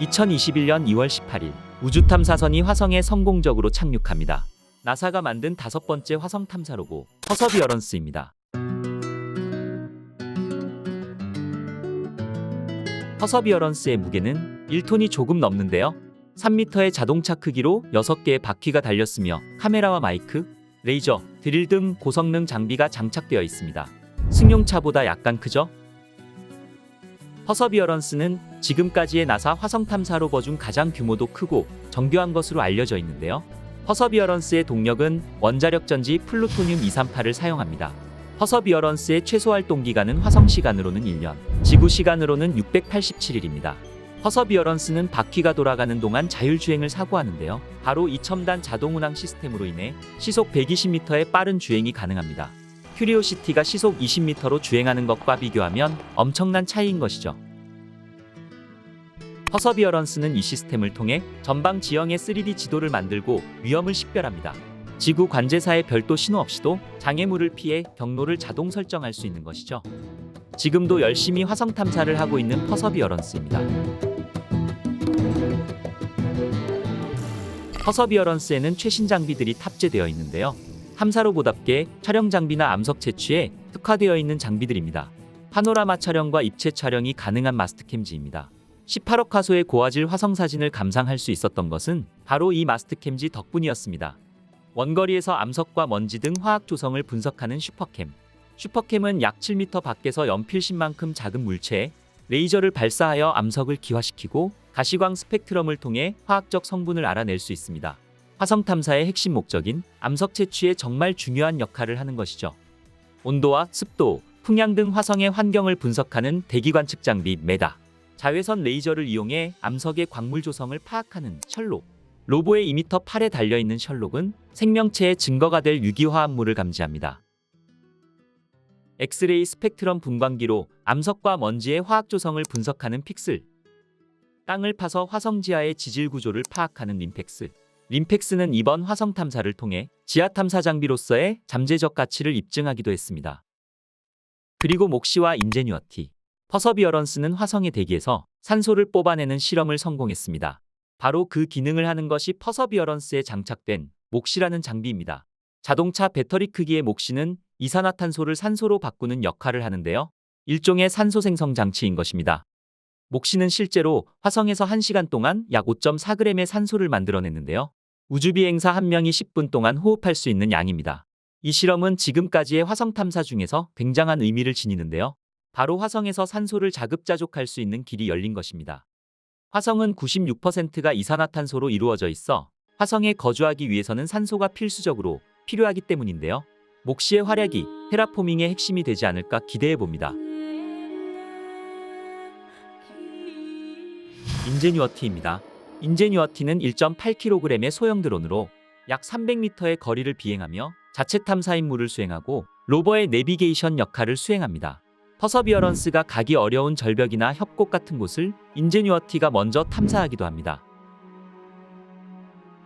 2021년 2월 18일 우주 탐사선이 화성에 성공적으로 착륙합니다. 나사가 만든 다섯 번째 화성 탐사 로봇 퍼서비어런스입니다. 퍼서비어런스의 무게는 1톤이 조금 넘는데요. 3m의 자동차 크기로 6개의 바퀴가 달렸으며 카메라와 마이크, 레이저, 드릴 등 고성능 장비가 장착되어 있습니다. 승용차보다 약간 크죠? 퍼서비어런스는 지금까지의 나사 화성 탐사 로버 중 가장 규모도 크고 정교한 것으로 알려져 있는데요. 퍼서비어런스의 동력은 원자력 전지 플루토늄 238을 사용합니다. 퍼서비어런스의 최소 활동 기간은 화성 시간으로는 1년, 지구 시간으로는 687일입니다. 퍼서비어런스는 바퀴가 돌아가는 동안 자율주행을 사고하는데요. 바로 이 첨단 자동 운항 시스템으로 인해 시속 120m의 빠른 주행이 가능합니다. 큐리오시티가 시속 20m로 주행하는 것과 비교하면 엄청난 차이인 것이죠. 퍼서비어런스는 이 시스템을 통해 전방 지형의 3D 지도를 만들고 위험을 식별합니다. 지구 관제사의 별도 신호 없이도 장애물을 피해 경로를 자동 설정할 수 있는 것이죠. 지금도 열심히 화성 탐사를 하고 있는 퍼서비어런스입니다. 퍼서비어런스에는 최신 장비들이 탑재되어 있는데요. 탐사로보답게 촬영 장비나 암석 채취에 특화되어 있는 장비들입니다. 파노라마 촬영과 입체 촬영이 가능한 마스트캠지입니다. 18억 화소의 고화질 화성 사진을 감상할 수 있었던 것은 바로 이 마스트캠지 덕분이었습니다. 원거리에서 암석과 먼지 등 화학 조성을 분석하는 슈퍼캠. 슈퍼캠은 약 7m 밖에서 연필심만큼 작은 물체에 레이저를 발사하여 암석을 기화시키고 가시광 스펙트럼을 통해 화학적 성분을 알아낼 수 있습니다. 화성 탐사의 핵심 목적인 암석 채취에 정말 중요한 역할을 하는 것이죠. 온도와 습도, 풍향 등 화성의 환경을 분석하는 대기 관측 장비 메다. 자외선 레이저를 이용해 암석의 광물 조성을 파악하는 셜록. 로보의 2m 8에 달려 있는 셜록은 생명체의 증거가 될 유기화합물을 감지합니다. 엑스레이 스펙트럼 분광기로 암석과 먼지의 화학 조성을 분석하는 픽슬. 땅을 파서 화성 지하의 지질 구조를 파악하는 림팩스. 림팩스는 이번 화성 탐사를 통해 지하 탐사 장비로서의 잠재적 가치를 입증하기도 했습니다. 그리고 목시와 인제뉴어티. 퍼서비어런스는 화성의 대기에서 산소를 뽑아내는 실험을 성공했습니다. 바로 그 기능을 하는 것이 퍼서비어런스에 장착된 목시라는 장비입니다. 자동차 배터리 크기의 목시는 이산화탄소를 산소로 바꾸는 역할을 하는데요. 일종의 산소 생성 장치인 것입니다. 목시는 실제로 화성에서 1시간 동안 약 5.4g의 산소를 만들어냈는데요. 우주비행사 한 명이 10분 동안 호흡할 수 있는 양입니다. 이 실험은 지금까지의 화성 탐사 중에서 굉장한 의미를 지니는데요. 바로 화성에서 산소를 자급자족할 수 있는 길이 열린 것입니다. 화성은 96%가 이산화탄소로 이루어져 있어 화성에 거주하기 위해서는 산소가 필수적으로 필요하기 때문인데요. 목시의 활약이 테라포밍의 핵심이 되지 않을까 기대해 봅니다. 인제뉴어티입니다. 인제뉴어티는 1.8kg의 소형 드론으로 약 300m의 거리를 비행하며 자체 탐사 임무를 수행하고 로버의 내비게이션 역할을 수행합니다. 퍼서비어런스가 가기 어려운 절벽이나 협곡 같은 곳을 인제뉴어티가 먼저 탐사하기도 합니다.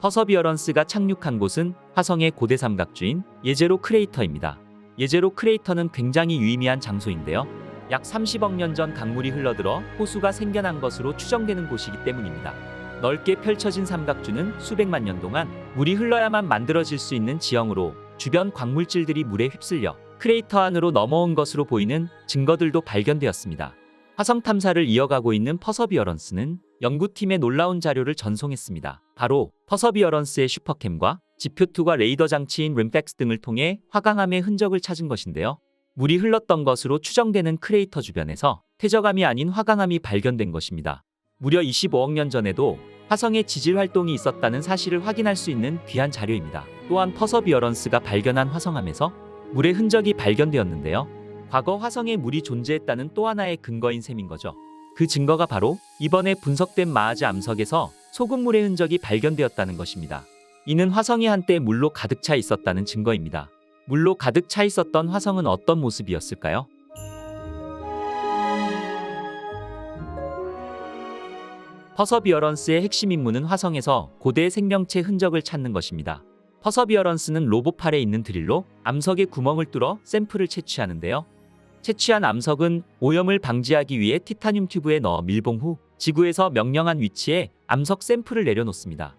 퍼서비어런스가 착륙한 곳은 화성의 고대 삼각주인 예제로 크레이터입니다. 예제로 크레이터는 굉장히 유의미한 장소인데요. 약 30억 년 전 강물이 흘러들어 호수가 생겨난 것으로 추정되는 곳이기 때문입니다. 넓게 펼쳐진 삼각주는 수백만 년 동안 물이 흘러야만 만들어질 수 있는 지형으로 주변 광물질들이 물에 휩쓸려 크레이터 안으로 넘어온 것으로 보이는 증거들도 발견되었습니다. 화성 탐사를 이어가고 있는 퍼서비어런스는 연구팀의 놀라운 자료를 전송했습니다. 바로 퍼서비어런스의 슈퍼캠과 지표투과 레이더 장치인 림팩스 등을 통해 화강암의 흔적을 찾은 것인데요. 물이 흘렀던 것으로 추정되는 크레이터 주변에서 퇴적암이 아닌 화강암이 발견된 것입니다. 무려 25억 년 전에도 화성에 지질 활동이 있었다는 사실을 확인할 수 있는 귀한 자료입니다. 또한 퍼서비어런스가 발견한 화성암에서 물의 흔적이 발견되었는데요. 과거 화성에 물이 존재했다는 또 하나의 근거인 셈인 거죠. 그 증거가 바로 이번에 분석된 마하즈 암석에서 소금물의 흔적이 발견되었다는 것입니다. 이는 화성이 한때 물로 가득 차 있었다는 증거입니다. 물로 가득 차 있었던 화성은 어떤 모습이었을까요? 퍼서비어런스의 핵심 임무는 화성에서 고대의 생명체 흔적을 찾는 것입니다. 퍼서비어런스는 로봇팔에 있는 드릴로 암석의 구멍을 뚫어 샘플을 채취하는데요. 채취한 암석은 오염을 방지하기 위해 티타늄 튜브에 넣어 밀봉 후 지구에서 명령한 위치에 암석 샘플을 내려놓습니다.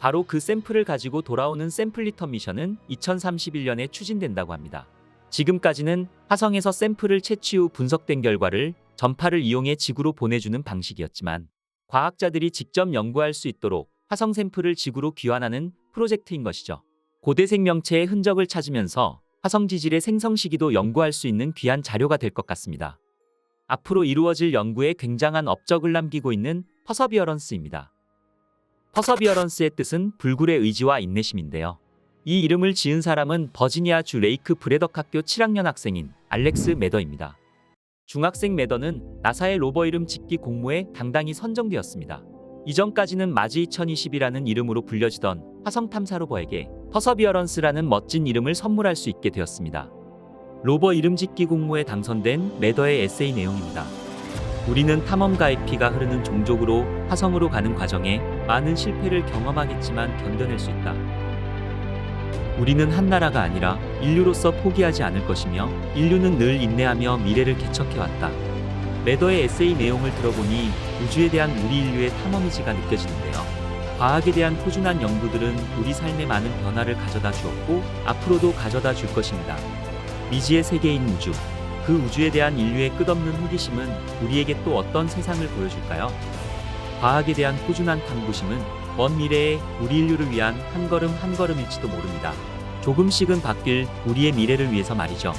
바로 그 샘플을 가지고 돌아오는 샘플 리턴 미션은 2031년에 추진된다고 합니다. 지금까지는 화성에서 샘플을 채취 후 분석된 결과를 전파를 이용해 지구로 보내주는 방식이었지만 과학자들이 직접 연구할 수 있도록 화성 샘플을 지구로 귀환하는 프로젝트인 것이죠. 고대 생명체의 흔적을 찾으면서 화성 지질의 생성 시기도 연구할 수 있는 귀한 자료가 될 것 같습니다. 앞으로 이루어질 연구에 굉장한 업적을 남기고 있는 퍼서비어런스입니다. 퍼서비어런스의 뜻은 불굴의 의지와 인내심인데요. 이 이름을 지은 사람은 버지니아주 레이크 브레덕 학교 7학년 학생인 알렉스 매더입니다. 중학생 매더는 나사의 로버 이름 짓기 공모에 당당히 선정되었습니다. 이전까지는 마지 2020이라는 이름으로 불려지던 화성 탐사 로버에게 퍼서비어런스라는 멋진 이름을 선물할 수 있게 되었습니다. 로버 이름 짓기 공모에 당선된 매더의 에세이 내용입니다. 우리는 탐험가의 피가 흐르는 종족으로 화성으로 가는 과정에 많은 실패를 경험하겠지만 견뎌낼 수 있다. 우리는 한 나라가 아니라 인류로서 포기하지 않을 것이며 인류는 늘 인내하며 미래를 개척해왔다. 매더의 에세이 내용을 들어보니 우주에 대한 우리 인류의 탐험 의지가 느껴지는데요. 과학에 대한 꾸준한 연구들은 우리 삶에 많은 변화를 가져다 주었고 앞으로도 가져다 줄 것입니다. 미지의 세계인 우주. 그 우주에 대한 인류의 끝없는 호기심은 우리에게 또 어떤 세상을 보여줄까요? 과학에 대한 꾸준한 탐구심은 먼 미래에 우리 인류를 위한 한 걸음 한 걸음일지도 모릅니다. 조금씩은 바뀔 우리의 미래를 위해서 말이죠.